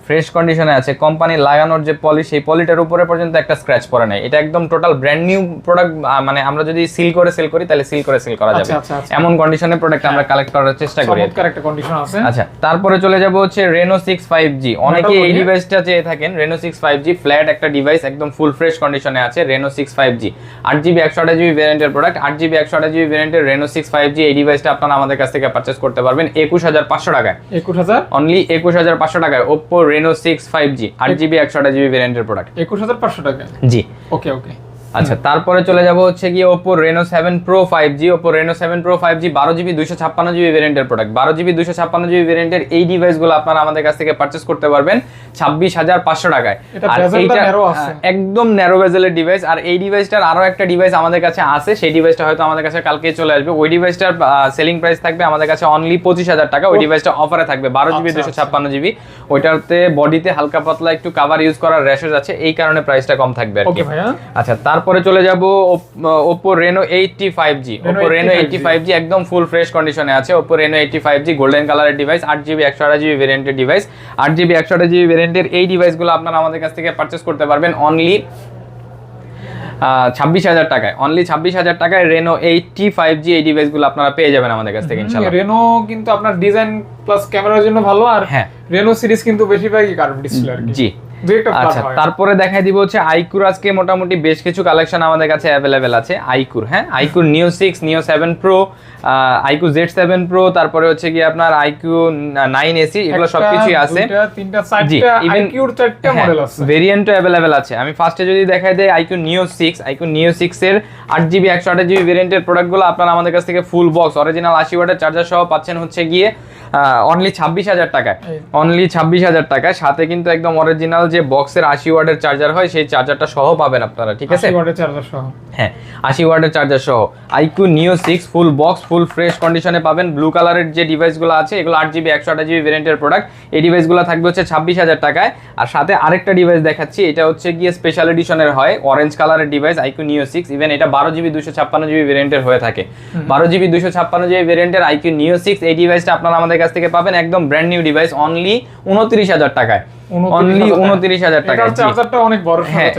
ফ্রেশ কন্ডিশনে আছে। কোম্পানি লাগানোর যে পলি সেই পলিটার উপরে পর্যন্ত একটা স্ক্র্যাচ পড়ে নাই। এটা একদম টোটাল ব্র্যান্ড নিউ প্রোডাক্ট মানে আমরা যদি সিল করে সেল করি তাহলে সিল করে সেল করা যাবে। আচ্ছা, আচ্ছা, আচ্ছা। এমন কন্ডিশনের প্রোডাক্ট আমরা কালেক্ট করার চেষ্টা করি। একটা কন্ডিশন আছে। আচ্ছা তারপরে চলে যাব হচ্ছে রেনো সিক্স ফাইভ জি অনেকে এই ডিভাইসটা চেয়ে থাকেন। Reno six five G flat একটা ডিভাইস একদম ফুল ফ্রেশ কন্ডিশনে আছে রেনো সিক্স ফাইভ জি আট জিবি একশো আঠাশ জিবি ভ্যারিয়েন্টের প্রোডাক্ট আট জিবি একশো আঠাশ জিবি ভ্যারিয়েন্টের রেনো সিক্স ফাইভ জি এই ডিভাইসটা আপনারা আমাদের কাছ থেকে পারচেস করতে পারবেন একুশ হাজার পাঁচশো টাকায়। একুশ হাজার? অনলি একুশ হাজার পাঁচশো টাকায়। Oppo Reno six five G আট জিবি একশো আট জিবি ভ্যারিয়েন্টের প্রোডাক্ট একুশ হাজার পাঁচশো টাকা? জি। ওকে ওকে আচ্ছা তারপরে চলে যাব হচ্ছে গিয়ে Oppo Reno seven pro five G Oppo Reno seven pro five G বারো জিবি দুশো ছাপ্পান্ন জিবি ভ্যারিয়েন্টের প্রোডাক্ট বারো জিবি দুশো ছাপ্পান্ন জিবি ভ্যারিয়েন্টের এই ডিভাইসগুলো আপনারা আমাদের কাছ থেকে পারচেস করতে পারবেন ছাব্বিশ হাজার পাঁচশো টাকায়। আর এইটা। আহ, একদম ন্যারো বেজেলের ডিভাইস আর এই ডিভাইসটার আরও একটা ডিভাইস আমাদের কাছে আছে সেই ডিভাইসটা হয়তো আমাদের কাছে কালকে চলে আসবে। ওই ডিভাইসটার সেলিং প্রাইস থাকবে আমাদের কাছে অনলি পঁচিশ হাজার টাকা। ওই ডিভাইসটা অফারে থাকবে বারো জিবি আচ্ছা, দুশো আচ্ছা। ছাপ্পান্ন জিবি ওইটাতে বডিতে হালকা পাতলা একটু কাভার ইউজ করার র্যাশেজ আছে এই কারণে প্রাইসটা কম থাকবে আর কি। আচ্ছা তারপরে চলে যাব Oppo Reno eighty five G Oppo Reno 85G eighty five G একদম ফুল ফ্রেশ কন্ডিশনে আছে। Oppo Reno eighty five G golden কালারের ডিভাইস আট জিবি একশো আঠাশ জিবি ভেরিয়েন্টের ডিভাইস আট জিবি একশো আঠাশ জিবি ভেরিয়েন্টের এই ডিভাইসগুলো আপনারা আমাদের কাছ থেকে পারচেস করতে পারবেন অনলি ছাব্বিশ হাজার টাকায়। অনলি ছাব্বিশ হাজার টাকায় রেনো এইটটি ফাইভ জি এই ডিভাইসগুলো আপনারা পেয়ে যাবেন আমাদের কাছ থেকে ইনশাল্লাহ রেনো কিন্তু আপনার ডিজাইন প্লাস ক্যামেরার জন্য ভালো আর হ্যাঁ। রেনো সিরিজ কিন্তু বেশিরভাগই কার্ভ ডিসপ্লে আর কি। জি। আচ্ছা তারপরে দেখাই দিব হচ্ছে আইকুর। আজকে মোটামুটি বেশ কিছু কালেকশন আমাদের কাছে অ্যাভেলেবেল আছে। আইকুর হ্যাঁ? আইকুর Neo six Neo seven pro iQOO Z seven pro তারপরে হচ্ছে কি আপনার আইকিউ নাইন এসি এগুলো সবকিছুই আছে। ভেরিয়েন্টও অ্যাভেলেবেল আছে। আমি ফার্স্টে যদি দেখাই দেই IQ Neo six IQ Neo six এর আট জিবি একশো আঠাশ জিবি ভেরিয়েন্টের প্রোডাক্টগুলো আপনারা আমাদের কাছ থেকে ফুল বক্স অরিজিনাল আশি ওয়াটের চার্জার সহ পাচ্ছেন হচ্ছে গিয়ে অনলি ছাব্বিশ হাজার টাকায়। অনলি ছাব্বিশ হাজার টাকায়। সাথে কিন্তু একদম অরিজিনাল যে বক্সের আশি ওয়ার্ডের চার্জার হয় সেই চার্জারটা সহ পাবেন আপনারা ঠিক আছে? 80 চার্জার সহ। হ্যাঁ আশি ওয়ার্ডের চার্জার সহ। IQOO Neo six full box full fresh কন্ডিশনে পাবেন। ব্লু কালারের যে ডিভাইসগুলো আছে এগুলো আট জিবি একশো আঠাশ জিবি ভেরিয়েন্টের প্রোডাক্ট এই ডিভাইসগুলো থাকবে হচ্ছে ছাব্বিশ হাজার টাকায়। আর সাথে আরেকটা ডিভাইস দেখাচ্ছি এটা হচ্ছে গিয়ে স্পেশাল এডিশনের হয় অরেঞ্জ কালারের device iQOO Neo six even এটা বারো জিবি দুশো ছাপ্পান্ন জিবি ভেরিয়েন্টের হয়ে থাকে। বারো জিবি দুশো ছাপ্পান্ন জিবি ভেরিয়েন্টের আইকিউ নিও সিক্স এই ডিভাইসটা আপনারা আমাদের কাছ থেকে পাবেন একদম ব্র্যান্ড নিউ ডিভাইস অনলি উনত্রিশ হাজার টাকায়। অনলি উনত্রিশ হাজার জি। চার্জারটা অনেক বড় হ্যাঁ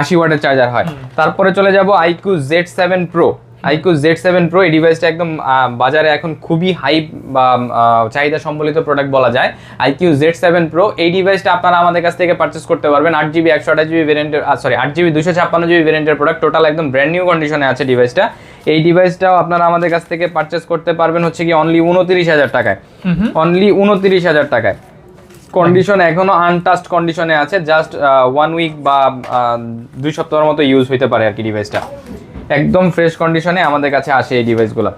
আশি ওয়াটের চার্জার হয়। তারপরে চলে যাব iQOO Z seven pro iQOO Z seven pro এই ডিভাইসটা একদম বাজারে এখন খুবই হাইপ বা চাহিদা সম্বলিত প্রোডাক্ট বলা যায়। আইকিউ জেড সেভেন প্রো এই ডিভাইসটা আপনারা আমাদের কাছ থেকে পারচেস করতে পারবেন। আট জিবি একশো আঠাশ জিবি ভেরিয়েন্টের সরি আট জিবি দুশো ছাপ্পান্ন জিবি ভেরিয়েন্টের প্রোডাক্ট টোটাল একদম ব্র্যান্ড নিউ কন্ডিশনে আছে ডিভাইসটা এই ডিভাইসটাও আপনারা আমাদের কাছ থেকে পারচেস করতে পারবেন হচ্ছে কি অনলি উনত্রিশ হাজার টাকায়। অনলি উনত্রিশ হাজার টাকায়। কন্ডিশন এখনও আনটাস্ট কন্ডিশনে আছে জাস্ট ওয়ান উইক বা আহ, দুই সপ্তাহের মতো ইউজ হইতে পারে আর কি ডিভাইসটা একদম ফ্রেশ কন্ডিশনে আমাদের কাছে আসে এই ডিভাইসগুলো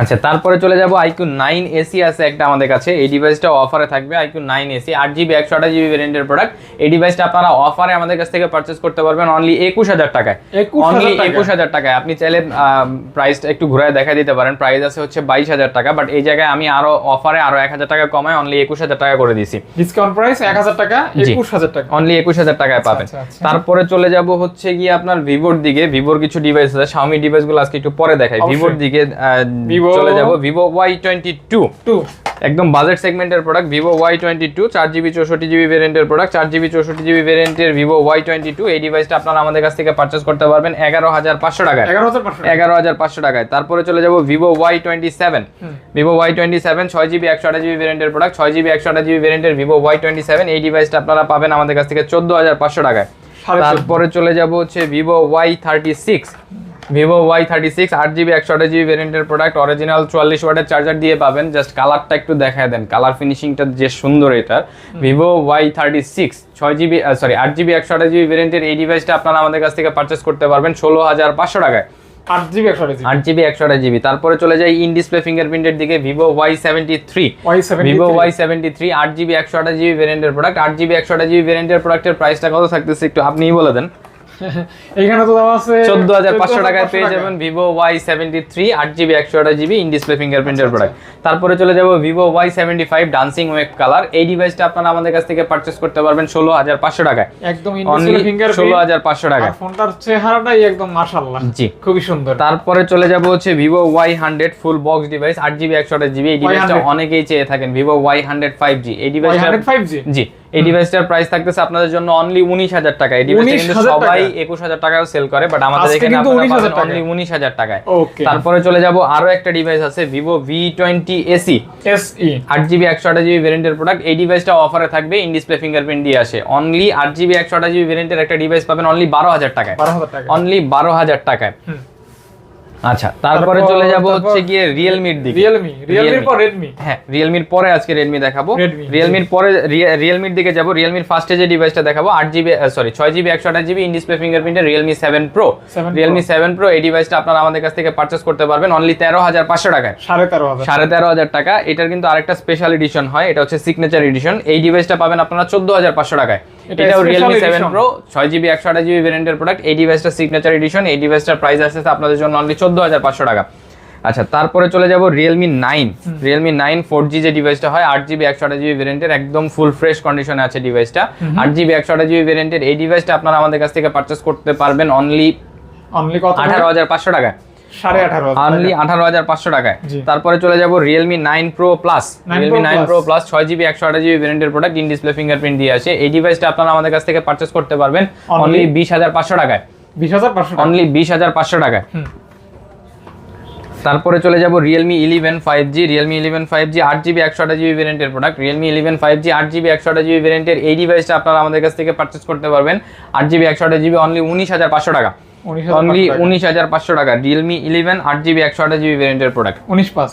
আচ্ছা তারপরে চলে যাব আইকিউ নাইন এসি আছে একটা আমাদের কাছে। এই ডিভাইসটা অফারে থাকবে আইকিউ নাইন এসি আট জিবি একশো আঠাশ জিবি ভেরিয়েন্টের প্রোডাক্ট এই ডিভাইসটা আপনারা অফারে আমাদের কাছ থেকে পারচেস করতে পারবেন অনলি একুশ হাজার টাকায়। অনলি একুশ হাজার টাকায়। আপনি চাইলে প্রাইসটা একটু ঘুরায় দেখা দিতে পারেন। প্রাইস আছে হচ্ছে বাইশ হাজার টাকা বাট এই জায়গায় আমি আরও অফারে আরও এক হাজার টাকা কমায় অনলি একুশ হাজার টাকা করে দিছি। ডিসকাউন্ট প্রাইস এক হাজার টাকা একুশ হাজার টাকা। অনলি একুশ হাজার টাকায় পাবেন। আচ্ছা, আচ্ছা। তারপরে চলে যাব হচ্ছে গিয়ে আপনার ভিভোর দিকে। ভিভোর কিছু ডিভাইস আছে। শাওমি ডিভাইসগুলো আজকে একটু পরে দেখাই। ভিভোর দিকে চলে যাব Vivo Y twenty two two একদম বাজেট সেগমেন্টের product Vivo Y twenty two চার জিবি চৌষট্টি জিবি ভেরিয়েন্টের প্রোডাক্ট চার জিবি চৌষট্টি জিবি ভেরিয়েন্টের ভিভো ওয়াই টোয়েন্টি টু এই ডিভাইসটা আপনারা আমাদের কাছ থেকে পারচেস করতে পারবেন এগারো হাজার পাঁচশো টাকায়। এগারো হাজার পাঁচশো টাকায়। তারপরে চলে যাব Vivo Y twenty seven Vivo Y twenty seven ছয় জিবি একশো আঠাশ জিবি ভেরিয়েন্টের প্রোডাক্ট ছয় জিবি একশো আঠাশ জিবি ভেরিয়েন্টের ভিভো ওয়াই টোয়েন্টি সেভেন এই ডিভাইসটা আপনারা পাবেন আমাদের কাছ থেকে চোদ্দ হাজার পাঁচশো টাকায়। তারপরে চলে যাব হচ্ছে Vivo Y thirty six Vivo Y thirty six আট জিবি একশো আঠাশ জিবি ভেরিয়েন্টের প্রোডাক্ট অরিজিনাল চুয়াল্লিশ ওয়াটের চার্জার দিয়ে পাবেন। জাস্ট কালারটা একটু দেখায় দেন। কালার ফিনিশিংটা যে সুন্দর এটার ভিভো ওয়াই থার্টি সিক্স ছয় জিবি সরি আট জিবি একশো আঠাশ জিবি ভেরিয়েন্টের এই ডিভাইসটা আপনারা আমাদের কাছ থেকে পারচেস করতে পারবেন ষোলো হাজার পাঁচশো টাকায়। আট জিবি একশো আট জিবি একশো আঠাশ জিবি তারপরে চলে যাই ইন ডিসপ্লে ফিঙ্গারপ্রিন্টের দিকে Vivo Y seventy three Vivo Y seventy three আট জিবি একশো আঠাশ জিবি ভেরিয়েন্টের প্রোডাক্ট আট জিবি একশো আঠাশ জিবি ভেরিয়েন্টের প্রোডাক্টের প্রাইসটা কত থাকতেছে একটু আপনিই বলে দেন। এখানে তো দেওয়া আছে চোদ্দ হাজার পাঁচশো টাকায় পেয়ে যাবেন জিবি একশো আঠাশ জিবি ইন ডিসপ্লে ফিঙ্গারপ্রিন্টের প্রোডাক্ট তারপরে চলে যাব seventy five dancing wave colour এই ডিভাইসটা আপনারা আমাদের কাছ থেকে পারচেস করতে পারবেন ষোলো হাজার পাঁচশো টাকায়। একদম অনলি ফিঙ্গার ষোলো হাজার পাঁচশো টাকায়। ফোনটার চেহারাটাই একদম মাশাআল্লাহ। জি। খুবই সুন্দর। তারপরে চলে যাব হচ্ছে Y hundred full box device আট জিবি একশো আঠাশ জিবি এই ডিভাইসটা অনেকেই চেয়ে থাকেন হান্ড্রেড ফাইভ জি এই ডিভাইসটা 5G জি। এই ডিভাইসটার প্রাইস থাকতেছে আপনাদের জন্য অনলি উনিশ হাজার টাকা। এই ডিভাইসটা কিন্তু সবাই? একুশ হাজার টাকাও সেল করে বাট আমাদের এখানে কিন্তু 19,000 পাবেন অনলি। উনিশ হাজার টাকায়। তারপরে চলে যাব আরও একটা ডিভাইস আছে ভিভো ভি টোয়েন্টি এসি আট জিবি একশো আঠাশ জিবি ভেরিয়েন্টের প্রোডাক্ট এই ডিভাইসটা অফারে থাকবে ইন ডিসপ্লে ফিঙ্গারপ্রিন্ট দিয়ে আসে। অনলি আট জিবি একশো আঠাশ জিবি ভেরিয়েন্টের একটা ডিভাইস পাবেন অনলি বারো হাজার টাকায়। অনলি বারো হাজার টাকায়। আচ্ছা তারপরে চলে যাব হচ্ছে গিয়ে রিয়েলমির দিকে। রিয়েলমি রিয়েলমির পর রেডমি হ্যাঁ রিয়েলমির পরে আজকে রেডমি দেখাবো। রিয়েলমির পরে রিয়েলমির দিকে যাব। রিয়েলমির ফার্স্টে যে ডিভাইসটা দেখাবো আট জিবি সরি ছয় জিবি একশো আঠাশ GB in display ফিঙ্গারপ্রিন্টের Realme seven pro Realme seven pro এই ডিভাইসটা আপনারা আমাদের কাছ থেকে পারচেস করতে পারবেন অনলি তেরো হাজার পাঁচশো টাকায়। সাড়ে তেরো হাজার। সাড়ে তেরো হাজার টাকা। এটার কিন্তু আরেকটা স্পেশাল এডিশন হয় এটা হচ্ছে সিগনেচার এডিশন এই ডিভাইসটা পাবেন আপনারা চোদ্দ হাজার পাঁচশো টাকায়। এটাও ছয় জিবি একশো আঠাশ জিবি ভেরিয়েন্টের প্রোডাক্ট এই ডিভাইসটা সিগনেচার এডিশন এই ডিভাইসটার প্রাইস আসছে আপনাদের জন্য অনলি চোদ্দ হাজার পাঁচশো টাকা। আচ্ছা তারপরে চলে যাব Realme nine Realme nine four G যে ডিভাইসটা হয় আট জিবি একশো আঠাশ জিবি ভেরিয়েন্টের একদম ফুল ফ্রেশ কন্ডিশনে আছে ডিভাইসটা আট জিবি একশো আঠাশ জিবি ভেরিয়েন্টের এই ডিভাইসটা আপনারা আমাদের কাছ থেকে পারচেস করতে পারবেন অনলি অনলি কত? আঠারো হাজার পাঁচশো টাকায়। সাড়ে আঠারো হাজার অনলি আঠারো হাজার পাঁচশো টাকায়। তারপরে চলে যাব Realme nine pro plus Realme nine pro plus ছয় জিবি একশো আঠাশ জিবি ভেরিয়েন্টের প্রোডাক্ট ইন ডিসপ্লে ফিঙ্গারপ্রিন্ট দিয়ে আসে এই ডিভাইসটা আপনারা আমাদের কাছ থেকে পারচেস করতে পারবেন অনলি বিশ হাজার পাঁচশো টাকায়। বিশ হাজার পাঁচশো অনলি বিশ হাজার পাঁচশো টাকায়। তারপরে চলে যাব Realme eleven five G Realme eleven five G আট জিবি একশো আঠাশ জিবি ভেরিয়েন্টের product Realme eleven five G আট জিবি একশো আঠাশ জিবি ভেরিয়েন্টের এই ডিভাইসটা আপনারা আমাদের কাছ থেকে পারচেস করতে পারবেন। আট জিবি একশো আঠাশ জিবি অনলি উনিশ হাজার পাঁচশো টাকা। অনলি। উনিশ হাজার পাঁচশো টাকা। রিয়েলমি ইলেভেন আট জিবি একশো আঠাশ জিবি ভেরিয়েন্টের প্রোডাক্ট উনিশ পাঁচ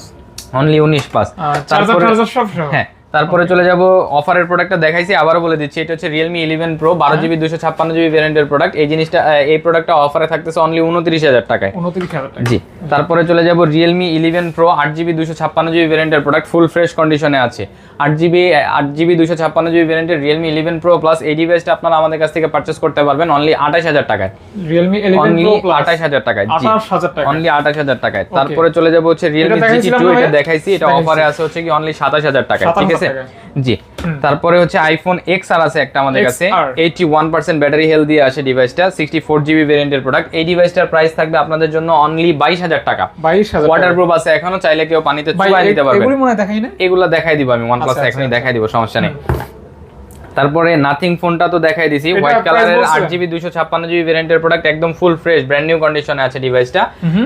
অনলি উনিশ পাঁচ চার্জার সব হ্যাঁ। তারপরে চলে যাব অফারের প্রোডাক্টটা দেখাইছি আবারও বলে দিচ্ছি এটা হচ্ছে রিয়েলমি ইলেভেন প্রো বারো জিবি দুশো ছাপ্পান্ন জিবি ভ্যারিয়েন্টের প্রোডাক্ট এই জিনিসটা এই প্রোডাক্টটা অফারে থাকতেছে অনলি উনত্রিশ হাজার টাকায়। উনত্রিশ হাজার টাকা জি তারপরে চলে যাব রিয়েলমি ইলেভেন প্রো আট জিবি দুশো ছাপ্পান্ন জিবি ভ্যারিয়েন্টের প্রোডাক্ট ফুল ফ্রেশ কন্ডিশনে আছে। আট জিবি আট জিবি দুশো ছাপ্পান্ন জিবি ভ্যারিয়েন্টের রিয়েলমি ইলেভেন প্রো প্লাস এই ডিভাইসটা আপনারা আমাদের কাছ থেকে পারচেস করতে পারবেন অনলি আঠাশ হাজার টাকায়। রিয়েলমি অনলি আঠাশ হাজার টাকায় অনলি আঠাশ হাজার টাকায়। তারপরে চলে যাব হচ্ছে রিয়েলমি জিটি টু এটা দেখাইছি এটা। অফারে আছে হচ্ছে কি অনলি সাতাশ হাজার টাকায় ঠিক 27,000 আছে? জি। তারপরে হচ্ছে আইফোন এক্স আর আছে একটা আমাদের কাছে। Eighty one percent battery health দিয়ে আসে ডিভাইসটা সিক্সটি ফোর জিবি ভেরিয়েন্টের প্রোডাক্ট এই ডিভাইসটার প্রাইস থাকবে আপনাদের জন্য অনলি বাইশ হাজার টাকা। বাইশ ওয়াটার প্রুফ আছে এখনও চাইলে কেউ পানিতে চুবাই নিতে পারবেন। এগুলি মনে দেখাই না? এগুলো দেখাই দিব আমি ওয়ান প্লাস আচ্ছা, এখনই আচ্ছা, দেখাই দিব সমস্যা নেই। তারপরে নাথিং ফোনটা তো দেখাই দিছি হোয়াইট কালারের? আট জিবি দুশো ছাপ্পান্ন জিবি ভেরিয়েন্টের প্রোডাক্ট একদম ফুল ফ্রেশ ব্র্যান্ড নিউ কন্ডিশনে আছে ডিভাইসটা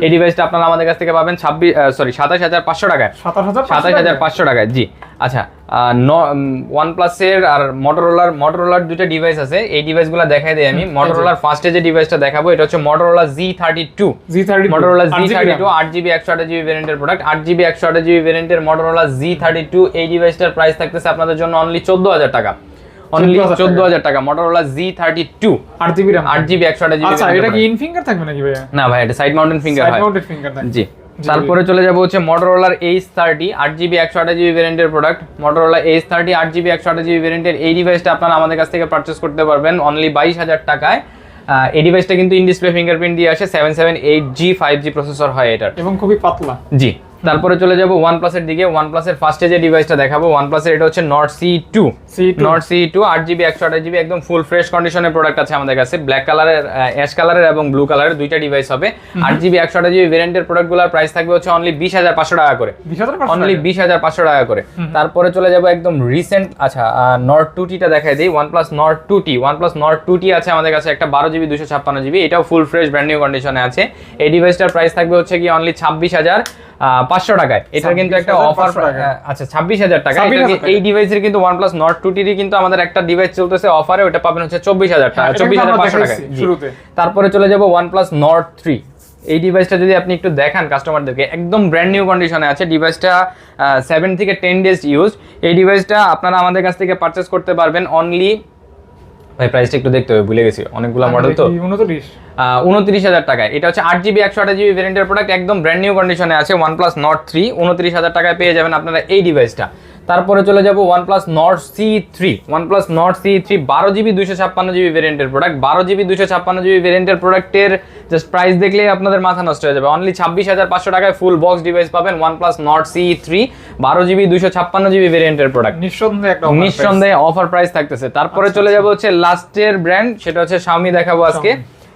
এই ডিভাইসটা আপনারা আমাদের কাছ থেকে পাবেন ছাব্বিশ সরি সাতাশ হাজার পাঁচশো টাকায়। সাতাশ হাজার পাঁচশো টাকায় জি। আচ্ছা ওয়ান প্লাসের আর মোটরোলার মোটরোলার দুটো ডিভাইস আছে। এই ডিভাইসগুলো দেখাই দিই আমি। মোটরোলার ফার্স্টে যে ডিভাইসটা দেখাবো এটা হচ্ছে Motorola G thirty two G thirty Motorola G thirty two আট জিবি একশো আঠাশ জিবি ভেরিয়েন্টের প্রোডাক্ট আট জিবি একশো আঠাশ জিবি ভেরিয়েন্টের মোটরোলা জি থার্টি টু এই ডিভাইসটার প্রাইস থাকতেছে আপনাদের জন্য অনলি চোদ্দ হাজার টাকা। অনলি 14,000 চোদ্দ হাজার টাকা। মোটরোলা জি থার্টি টু আট জিবি র্যাম আট জিবি একশো আঠাশ আচ্ছা এটা কি ইন ফিঙ্গার থাকবে নাকি ভাইয়া? না ভাই এটা side mountain finger side mounted finger জি। তারপরে চলে যাব হচ্ছে মটোরোলার এইচ থার্টি আট জিবি একশো আঠাশ জিবি ভেরিয়েন্টের প্রোডাক্ট মটোরোলা এইচ থার্টি আট জিবি একশো আঠাশ জিবি ভেরিয়েন্টের এই ডিভাইসটা আপনারা আমাদের কাছ থেকে পারচেস করতে পারবেন অনলি বাইশ হাজার টাকায়। আহ, এই ডিভাইসটা কিন্তু ইন ডিসপ্লে ফিঙ্গারপ্রিন্ট দিয়ে আসে seven seven eight G five G processor হয় এটার। এবং খুবই পাতলা। জি। তারপরে চলে যাব ওয়ান প্লাসের দিকে। ওয়ান প্লাসের ফার্স্টে যে ডিভাইসটা দেখাবো ওয়ান প্লাসের এটা হচ্ছে Nord C two C2 Nord C two আট জিবি একশো আঠাশ জিবি একদম ফুল ফ্রেশ কন্ডিশনের প্রোডাক্ট আছে আমাদের কাছে। ব্ল্যাক কালারের অ্যাশ কালারের এবং ব্লু কালারের দুইটা ডিভাইস হবে। আট জিবি একশো আঠাশ জিবি ভেরিয়েন্টের প্রোডাক্টগুলোর প্রাইস থাকবে হচ্ছে অনলি বিশ হাজার পাঁচশো টাকা করে। অনলি বিশ হাজার পাঁচশো টাকা করে। তারপরে চলে যাব একদম রিসেন্ট আচ্ছা নট টু টিটা দেখাই দিই। OnePlus Nord two T OnePlus Nord two T আছে আমাদের কাছে একটা বারো জিবি দুশো ছাপ্পান্ন জিবি এটাও ফুল ফ্রেশ ব্র্যান্ড নিউ কন্ডিশনে আছে। এই ডিভাইসটার প্রাইস থাকবে হচ্ছে কি অনলি ছাব্বিশ হাজার। পাঁচশো টাকায়। এটার কিন্তু একটা অফার আচ্ছা ছাব্বিশ হাজার টাকা 26,000 এটা কি- টাকা। এই ডিভাইসের কিন্তু ওয়ান প্লাস নট টু টির কিন্তু আমাদের একটা ডিভাইস চলতেছে অফারে ওটা পাবেন হচ্ছে চব্বিশ হাজার টাকা হ্যাঁ, চব্বিশ হাজার পাঁচশো টাকা তারপরে চলে যাব ওয়ান প্লাস নট থ্রি এই ডিভাইসটা যদি আপনি একটু দেখান কাস্টমারদেরকে একদম ব্র্যান্ড নিউ কন্ডিশনে আছে। ডিভাইসটা সেভেন থেকে টেন ডেজ ইউজ এই ডিভাইসটা আপনারা আমাদের কাছ থেকে পারচেস করতে পারবেন অনলি ভাই প্রাইসটা একটু দেখতে হবে ভুলে গেছি। অনেকগুলো মডেল তো। উনত্রিশ। হাজার টাকায় এটা হচ্ছে আট জিবি একশো আঠাশ জিবি ভেরিয়েন্টের প্রোডাক্ট একদম ব্র্যান্ড নিউ কন্ডিশনে আছে ওয়ান প্লাস নট থ্রি উনত্রিশ হাজার টাকায় পেয়ে যাবেন আপনারা এই ডিভাইসটা তারপরে চলে যাব OnePlus Nord C three OnePlus Nord C three বারো জিবি দুশো ছাপ্পান্ন জিবি ভেরিয়েন্টের প্রোডাক্ট বারো জিবি দুশো ছাপ্পান্ন জিবি ভেরিয়েন্টের প্রোডাক্টের জাস্ট প্রাইস দেখলেই আপনাদের মাথা নষ্ট হয়ে যাবে। অনলি ছাব্বিশ হাজার পাঁচশো টাকায় ফুল বক্স ডিভাইস পাবেন OnePlus Nord C three বারো জিবি দুশো ছাপ্পান্ন জিবি ভেরিয়েন্টের প্রোডাক্ট নিঃসন্দেহে একটা নিঃসন্দেহে অফার প্রাইস থাকতেছে। তারপরে চলে যাব হচ্ছে লাস্টের ব্র্যান্ড সেটা হচ্ছে Xiaomi দেখাবো আজকে।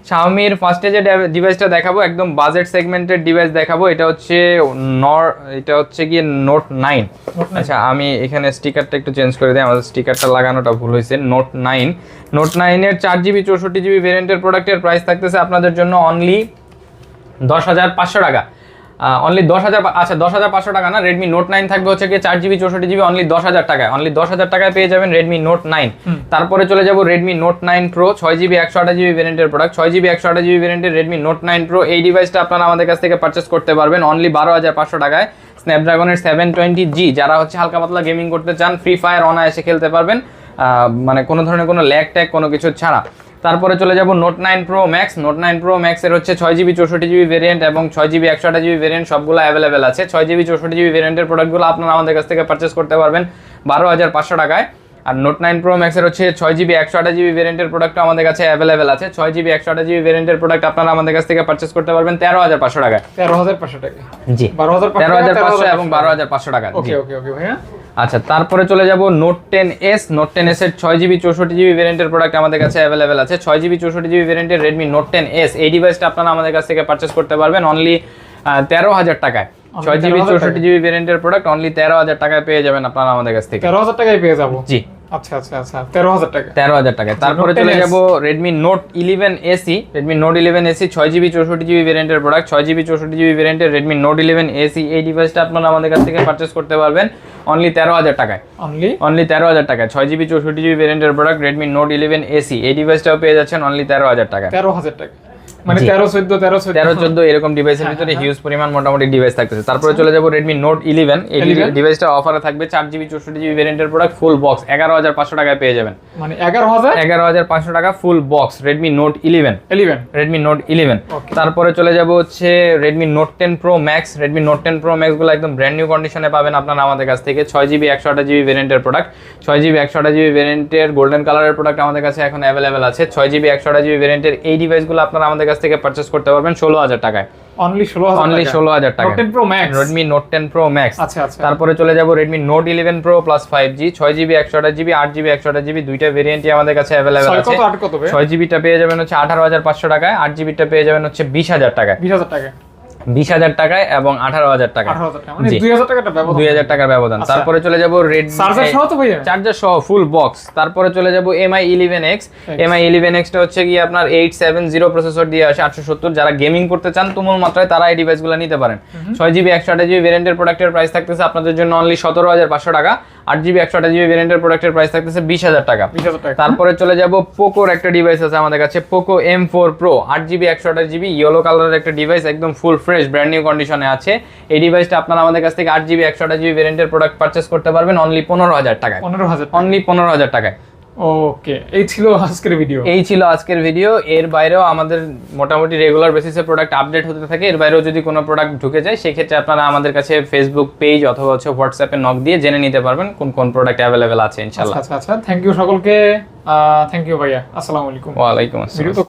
Xiaomi-র ফার্স্টে যে ডিভাইসটা দেখাবো একদম বাজেট সেগমেন্টের ডিভাইস দেখাবো এটা হচ্ছে নর এটা হচ্ছে গিয়ে নোট নাইন আচ্ছা আমি এখানে স্টিকারটা একটু চেঞ্জ করে দিই আমাদের স্টিকারটা লাগানোটা ভুল হয়েছে। নোট নাইন নোট নাইনের চার জিবি চৌষট্টি জিবি ভেরিয়েন্টের প্রোডাক্টের প্রাইস থাকতেছে আপনাদের জন্য অনলি দশ হাজার পাঁচশো টাকা। অনলি দশ হাজার আচ্ছা দশ হাজার পাঁচশো টাকা না রেডমি নোট নাইন থাকবে হচ্ছে গিয়ে চার জিবি চৌষট্টি জিবি অনলি দশ হাজার টাকায়। অনলি দশ হাজার টাকায় পেয়ে যাবেন রেডমি নোট নাইন তারপরে চলে যাব রেডমি নোট নাইন প্রো ছয় জিবি একশো আঠাশ জিবি ভেরিয়েন্টের প্রোডাক্ট ছয় জিবি একশো আঠাশ জিবি ভেরিয়েন্টের রেডমি নোট নাইন প্রো এই ডিভাইসটা আপনারা আমাদের কাছ থেকে পারচেস করতে পারবেন অনলি বারো হাজার পাঁচশো টাকায়। স্ন্যাপড্রাগনের সেভেন টোয়েন্টি জি যারা হচ্ছে হালকা পাতলা গেমিং করতে চান ফ্রি ফায়ার অনায়াসে খেলতে পারবেন। মানে কোনো ধরনের কোনো ল্যাগ ট্যাগ কোনো কিছু ছাড়া। তারপরে চলে যাব note nine pro max note nine pro ম্যাক্সের হচ্ছে ছয় জিবি চৌষট্টি জিবি ভেরিয়েন্ট এবং ছয় জিবি একশো আটা জিবি ভেরিয়েন্ট সবগুলো অ্যাভেলেবেল আছে। ছয় জিবি চৌষট্টি জিবি ভেরিয়েন্টের প্রোডাক্টগুলো আপনারা আমাদের কাছ থেকে পারচেস করতে পারবেন। বারো হাজার পাঁচশো টাকায়। আর নোট নাইন প্রো ম্যাক্সের হচ্ছে ছয় জিবি একশো আঠাশ জিবি ভেরিয়েন্টের প্রোডাক্ট আমাদের কাছে অ্যাভেলেবেল আছে। ছয় জিবি একশো আঠাশ জিবি ভেরিয়েন্টের প্রোডাক্ট আপনারা আমাদের কাছ থেকে পারচেস করতে পারবেন তেরো হাজার পাঁচশো টাকায়। তেরো হাজার পাঁচশো টাকা। জি। বারো হাজার তেরো হাজার পাঁচশো এবং বারো হাজার পাঁচশো টাকা ওকে ওকে ওকে ভাইয়া। আচ্ছা তারপরে চলে যাব note ten S note ten S এর ছয় জিবি চৌষট্টি জিবি ভেরিয়েন্টের প্রোডাক্ট আমাদের কাছে অ্যাভেলেবেল আছে। ছয় জিবি চৌষট্টি জিবি ভেরিয়েন্টের রেডমি নোট টেন এস এই ডিভাইসটা আপনারা আমাদের কাছ থেকে পারচেস করতে পারবেন অনলি তেরো হাজার টাকায়। ছয় জিবি চৌষট্টি জিবি ভেরিয়েন্টের প্রোডাক্ট অনলি তেরো হাজার টাকায় পেয়ে যাবেন আপনারা আমাদের কাছ থেকে। তেরো হাজার টাকায় পেয়ে যাব। জি। আচ্ছা আচ্ছা আচ্ছা তেরো হাজার টাকা। তেরো হাজার টাকায় তারপরে Note চলে 10S যাব Redmi note eleven SE Redmi note eleven SE ছয় জিবি চৌষট্টি জিবি ভেরিয়েন্টের প্রোডাক্ট ছয় জিবি চৌষট্টি জিবি ভেরিয়েন্টের রেডমি নোট ইলেভেন এসি এই ডিভাইসটা আপনারা আমাদের কাছ থেকে পারচেস করতে পারবেন অনলি তেরো হাজার টাকায়। অনলি অনলি তেরো হাজার টাকায়। ছয় জিবি চৌষট্টি জিবি ভেরিয়েন্টের product Redmi note eleven SE এই ডিভাইসটাও পেয়ে যাচ্ছেন অনলি তেরো হাজার টাকায়। তেরো হাজার টাকা মানে জি। তেরো চোদ্দ তেরো চোদ্দ। তেরো চোদ্দ এরকম ডিভাইসের ভিতরে হিউজ পরিমাণ মোটামুটি ডিভাইস থাকতেছে। তারপরে চলে যাব রেডমি নোট ইলেভেন এই ডিভাইসটা অফারে থাকবে চার জিবি চৌষট্টি জিবি ভেরিয়েন্টের প্রোডাক্ট ফুল বক্স এগারো হাজার পাঁচশো টাকায় পেয়ে যাবেন। মানে এগারো হাজার? এগারো হাজার পাঁচশো টাকা full box Redmi note eleven eleven Redmi note eleven তারপরে চলে যাব হচ্ছে Redmi note ten pro max Redmi note ten pro ম্যাক্সগুলো একদম ব্র্যান্ড নিউ কন্ডিশনে পাবেন আপনারা আমাদের কাছ থেকে। ছয় জিবি একশো আঠাশ জিবি ভেরিয়েন্টের প্রোডাক্ট ছয় জিবি একশো আঠাশ জিবি ভেরিয়েন্টের গোল্ডেন কালারের প্রোডাক্ট আমাদের কাছে এখন অ্যাভেলেবেল আছে। ছয় জিবি একশো আঠাশ জিবি ভেরিয়েন্টের এই ডিভাইসগুলো আপনারা আমাদের কাছ থেকে পারচেস করতে পারবেন ষোলো হাজার টাকায়। অনলি ষোলো হাজার টাকা। Pro max Redmi note ten pro max আচ্ছা আচ্ছা। তারপরে চলে যাব Redmi note eleven pro plus five G ছয় জিবি একশো আঠাশ জিবি আট জিবি একশো আঠাশ জিবি দুইটা ভেরিয়েন্টই আমাদের কাছে অ্যাভেলেবেল ছয় আছে। আট ছয় জিবিটা পেয়ে যাবেন হচ্ছে আঠারো হাজার পাঁচশো টাকায় আট জিবিটা পেয়ে যাবেন হচ্ছে বিশ হাজার টাকায়। বিশ হাজার টাকা বিশ হাজার টাকায় এবং আঠারো হাজার টাকা মানে দুই হাজার টাকার ব্যবধান। আচ্ছা। তারপরে চলে যাব রেডমি চার্জার সহ ফুল বক্স তারপরে চলে যাব Mi eleven X Mi eleven extra হচ্ছে কি আপনার এইট সেভেন জিরো প্রসেসর দিয়ে আসে আটশো সত্তর। যারা গেমিং করতে চান তুমুল মাত্রায় তারা এই ডিভাইসগুলো নিতে পারেন। ছয় জিবি একশো আঠাশ জিবি ভেরিয়েন্টের প্রোডাক্টের প্রাইস থাকতেছে আপনাদের জন্য অনলি সতেরো হাজার পাঁচশো টাকা। আট জিবি একশো আঠাশ জিবি ভেরিয়েন্টের প্রোডাক্টের প্রাইস থাকতেছে বিশ হাজার টাকা। তারপরে চলে যাব পোকোর একটা ডিভাইস আছে আমাদের কাছে পোকো এম ফোর প্রো আট জিবি একশো আঠাশ জিবি ইয়েলো কালারের একটা ডিভাইস একদম ফুল ফ্রেশ ব্র্যান্ড নিউ কন্ডিশনে আছে। এই ডিভাইসটা আপনারা আমাদের কাছ থেকে আট জিবি একশো আঠাশ জিবি ভেরিয়েন্টের প্রোডাক্ট পারচেস করতে পারবেন অনলি পনেরো হাজার টাকায়। পনেরো হাজার অনলি পনেরো হাজার টাকায়। ওকে এই ছিল আজকের ভিডিও এই ছিল আজকের ভিডিও এর বাইরেও আমাদের মোটামুটি রেগুলার বেসিসে প্রোডাক্ট আপডেট হতে থাকে। এর বাইরেও যদি কোনো প্রোডাক্ট ঢুকে যায় সেক্ষেত্রে আপনারা আমাদের কাছে ফেসবুক পেজ অথবা হচ্ছে হোয়াটসঅ্যাপে নক দিয়ে জেনে নিতে পারবেন কোন কোন প্রোডাক্ট অ্যাভেলেবেল আছে ইনশাল্লাহ আচ্ছা আচ্ছা আচ্ছা। থ্যাংক ইউ সকলকে। থ্যাংক ইউ ভাইয়া। আসসালামু আলাইকুম। ওয়ালাইকুম আসসালাম।